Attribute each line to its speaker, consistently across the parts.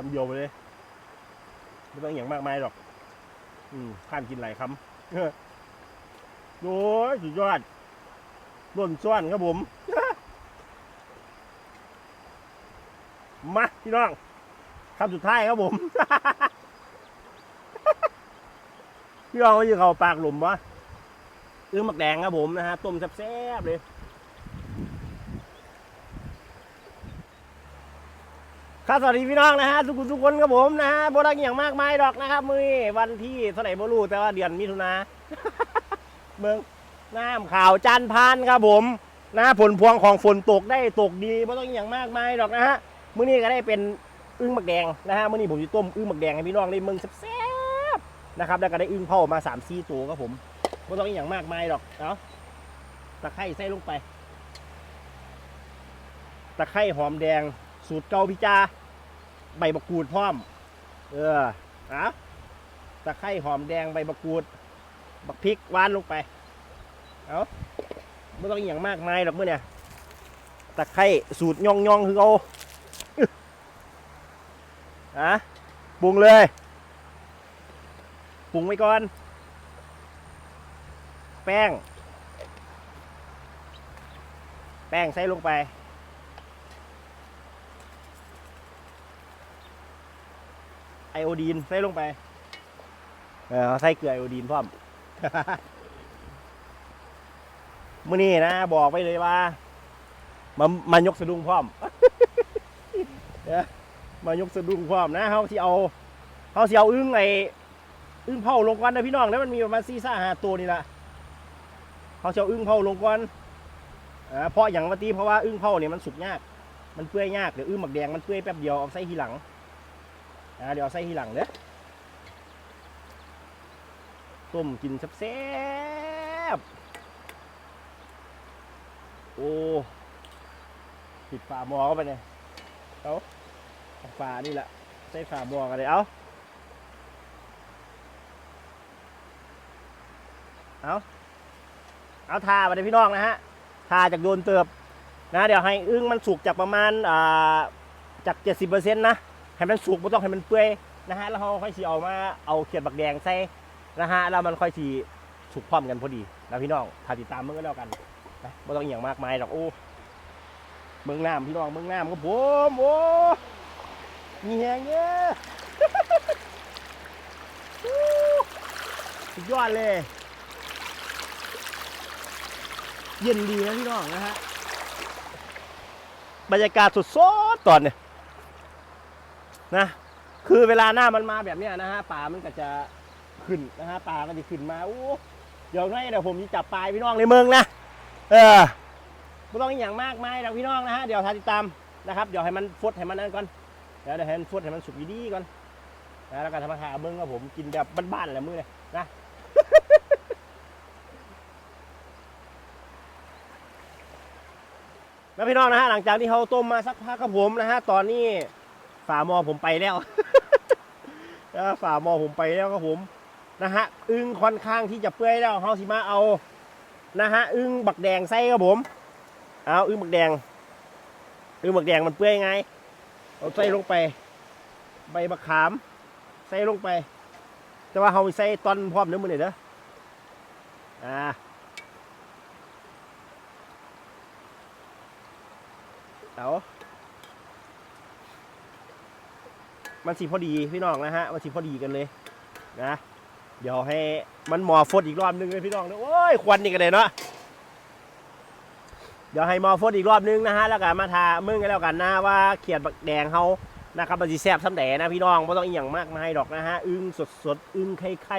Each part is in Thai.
Speaker 1: คำเดียวไปเลยไม่ต้องอย่างมากมายหรอก อืมข้ามกินหลายคำโอ้ยสุดยอดร่วนซ้อนครับผม มาพี่น้องคำสุดท้ายครับผมพี่น้องก็ยืนเขาปากหลุมวะอื้อหมักแดงครับผมนะฮะต้มแซ่บๆเลย ครับสวัสดีพี่น้องนะฮะทุกคนทุกคนครับผมนะฮะโบราณอย่างมากมายดอกนะครับมือวันที่เท่าไหร่โบรู้แต่ว่าเดือนมิถุนาเมืองน้ำข่าวจันพานครับผมนะผลพวงของฝนตกได้ตกดีไม่ต้องอย่างมากมายดอกนะฮะมื้อนี้ก็ได้เป็นอึ้งหมักแดงนะฮะมื้อนี้ผมจะต้มอึ้งหมักแดงให้พี่น้องได้เมืองแซ่บๆนะครับแล้วก็ได้อึ้งเผามาสามสี่ตัวครับผมไม่ต้องอย่างมากมายดอกเนาะตะไคร้ใส่ลงไป ตะไคร้หอมแดงสูตรเกาพิจา ใบมะกรูดพร้อม เอออะตะไคร้หอมแดงใบมะกรูด บักพริกหวานลงไป เอาไม่ต้องอย่างมากมายหรอกเมื่อเนี่ยตะไคร้สูตรย่องย่องคือเอาอะปรุงเลย ปรุงไว้ก่อน แป้ง แป้งใส่ลงไป อโอดีนใส่ลงไป เออใส่เกลือไอโอดีนพร้อมมื่อนี้นะบอกไปเลยว่า มามายกสะดุ้งพร้อมมายกสะดุ้งพร้อมนะเขาที่เอาเขาที่เอาอึ้งไออึ้งเผาลงก่อนนะพี่น้องแล้วมันมีประมาณสี่ซ่าหาตัวนี่แหละเขาจะเอาอึ้งเผาลงก่อนเพราะอย่างวันตีเพราะว่าอึ้งเผาเนี่ยมันสุกยาก มันเปื่อยยากเดี๋ยวอึ้งหมักแดงมันเปื่อยแป๊บเดียวเอาใส่ทีหลัง เดี๋ยวใส่ทีหลังเด้อต้มกินแซ่บๆโอ้ปิดฝาหม้อเข้าไปเนี่ยเอาเอาฝานี่แหละใส่ฝาหม้อกันเลยเอาเอาเอาทาไปเลยพี่น้องนะฮะทาจากโดนเติบนะเดี๋ยวให้อึ้งมันสุกจากประมาณอ่าจาก 70%นะ ให้มันสุกไม่ต้องให้มันเปื่อยนะฮะแล้วเราค่อยสีเอามาเอาเขียดบักแดงใส่นะฮะแล้วมันค่อยสีสุกพร้อมกันพอดีนะพี่น้องถ้าติดตามมึงก็แล้วกันนะไม่ต้องอหย่างมากมายหรอกโอ้เมืองน้ำพี่น้องเมืองน้ำก็ผมโอ้มีแหงเยอะสุดยอดเลยเย็นดีนะพี่น้องนะฮะบรรยากาศสดๆตอนเนี่ย นะ คือเวลาหน้ามันมาแบบเนี้ยนะฮะปลามันก็จะขึ้นนะฮะปลาก็จะขึ้นมาโอ้เดี๋ยวให้เดี๋ยวผมจะจับปลาพี่น้องในเมืองนะเออไม่ต้องอย่างมากมายหรอกพี่น้องนะฮะเดี๋ยวทาติดตามนะครับเดี๋ยวให้มันฟดให้มันนั่นก่อนเดี๋ยวเดี๋ยวให้มันฟดให้มันสุกดีๆก่อนนะแล้วก็ทำมาหาเมืองกับผมกินแบบบ้านๆแหละมือเลยนะแล้วพี่น้องนะฮะหลังจากที่เขาต้มมาสักพักครับผมนะฮะตอนนี้ ฝามอผมไปแล้วนะฝามอผมไปแล้วครับผมนะฮะอึ้งค่อนข้างที่จะเปื่อยแล้วเฮาสิมาเอานะฮะอึ้งบักแดงใส่ครับผม เอาอึ้งบักแดงอึ้งบักแดงมันเปื่อยไงเอาใส่ลงไป ใบมะขาม ใส่ลงไป แต่ว่าเฮาใส่ตอนพร้อมเนื้อมือนี่เด้ออ่าเอา มันสีพอดีพี่น้องนะฮะมันสีพอดีกันเลยนะเดี๋ยวให้มันหมอฟดอีกรอบนึงเลยพี่น้องนะโอ้ยควันนี่กันเลยเนาะเดี๋ยวให้หมอฟดอีกรอบนึงนะฮะแล้วก็มาทามึงกันแล้วกันนะว่าเขียดบักแดงเขานะครับมันสีแซ่บซ้ำแดนะพี่น้องไม่ต้องอีหยังมากมายดอกนะฮะอึ้งสดสดๆอึ้งไข่ไข่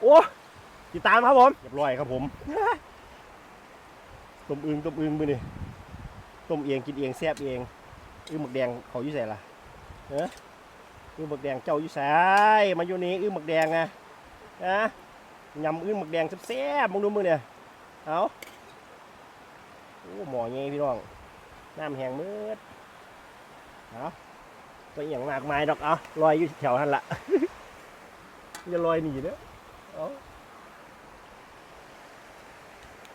Speaker 1: โอ้ติดตามครับผมเรียบร้อยครับผมต้มอึ้งต้มอึ้งมือนี่ต้มเองกินเองแซ่บเองอึ้งบักแดงเขาอยู่ใส่ละเออ อึ้งหมึกแดงเจ้าอยู่สายมาอยู่นี่อึ้งหมึกแดงไงนะยำอึ้งหมึกแดงแซ่บๆมึงดูมือเนี่ยเอาโอ้หมอไงพี่น้องน้ำแห้งมืดเอาตัวอย่างมากมายดอกเอาลอยอยู่แถวนั่นละอย่าลอยหนีเด้อเอา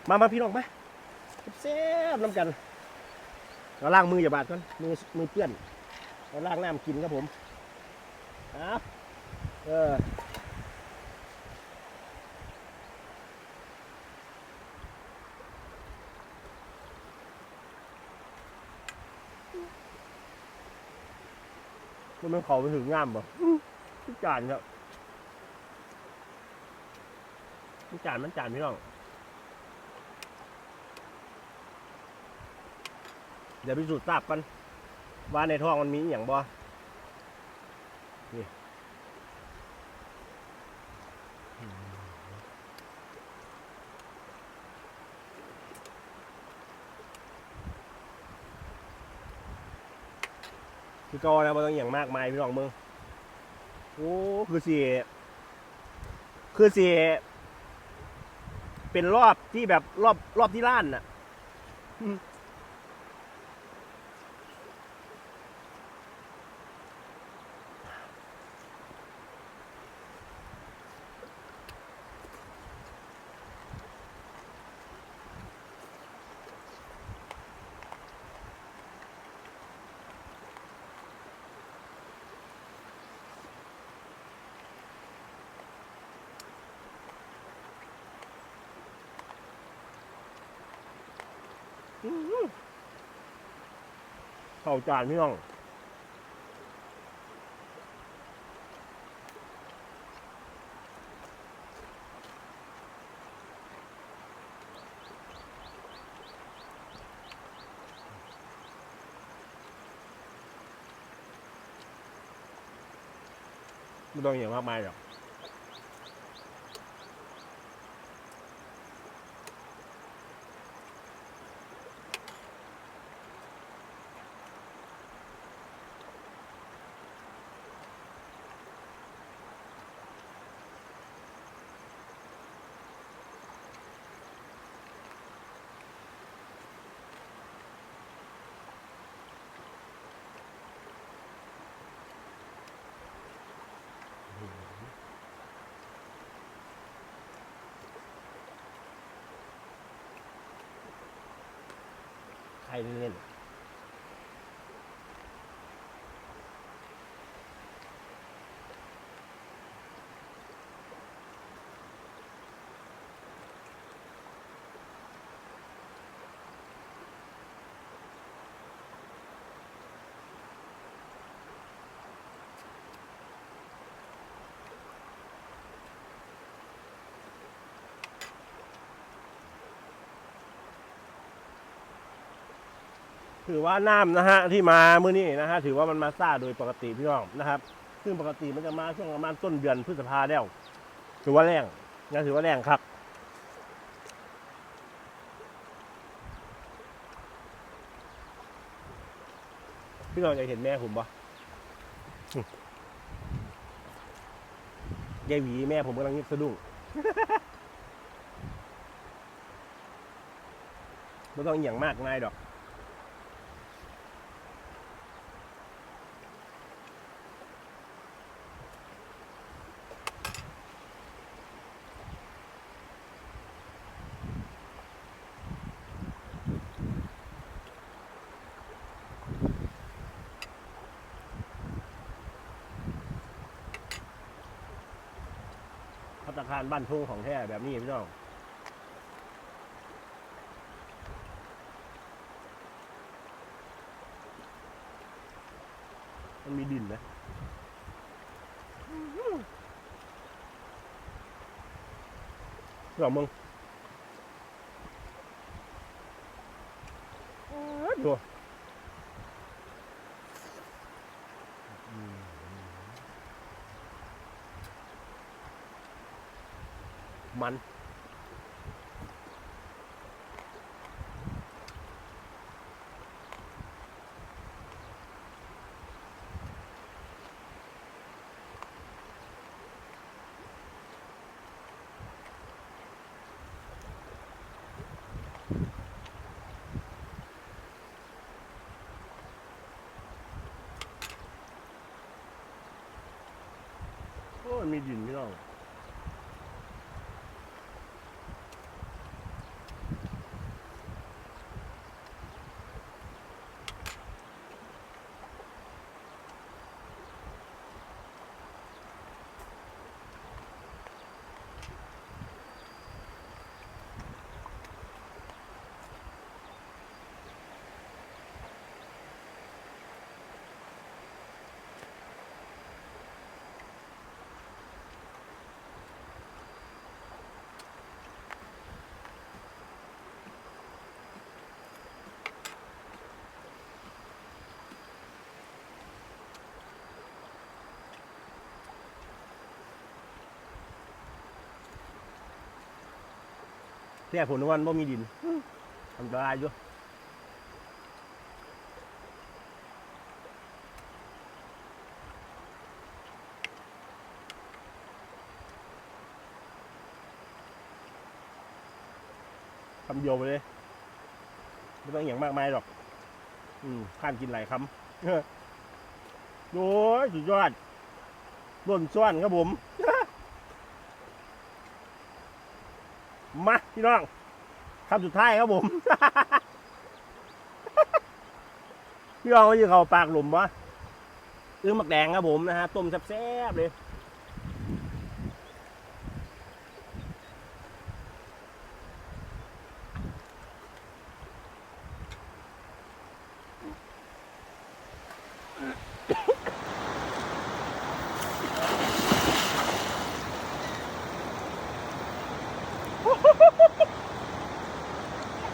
Speaker 1: มามาพี่น้องมาแซ่บน้ำกันเราล้างมืออย่าบาดก่อนมือมือเปื้อนเราล้างน้ำกินครับผม อะเออมันมันเขาไปถึงงามป่ะทุกจานครับทุกจานมันจานพี่น้อง เดี๋ยวพิสูจน์ทราบกันว่าในท้องมันมีอย่างบ่ นี่คือกานะบ่ต้องอย่างมากมายพี่น้องเมืองโอ้คือสิคือสิเป็นรอบที่แบบรอบรอบที่ล้านน่ะ เข้าจานพี่น้องไม่ต้องอย่างมากมายหรอก ใครเล่น ถือว่าน้ำนะฮะที่มาเมื่อนี้นะฮะถือว่ามันมาซ่าโดยปกติพี่น้องนะครับ ซึ่งปกติมันจะมาช่วงประมาณต้นเดือนพฤษภาแล้วถือว่าแรงนะถือว่าแรงครับพี่น้องอยากเห็นแม่ผมปะยายหวีแม่ผมกำลังสะดุ้งไม่ต้องอหย่างมากง่ายดอก ตตาคารบ้านทุ่งของแท้แบบนี้พี่น้องมันมีดินนะหรอมึงดู มัน โอ้ยมีดินพี่น้อง แท้ผลวันบ่มีดินอันตรายอยู่คำเดียวไปเลย ไม่ต้องอย่างมากมายหรอก อืมข้ามกินหลายคำโอ้ยสุดยอดร่นซ้อนครับผม มาพี่น้องคำสุดท้ายครับผม พี่น้องก็ยืนเขาปากหลุมวะอื้อหมักแดงครับผมนะฮะต้มแซ่บๆเลย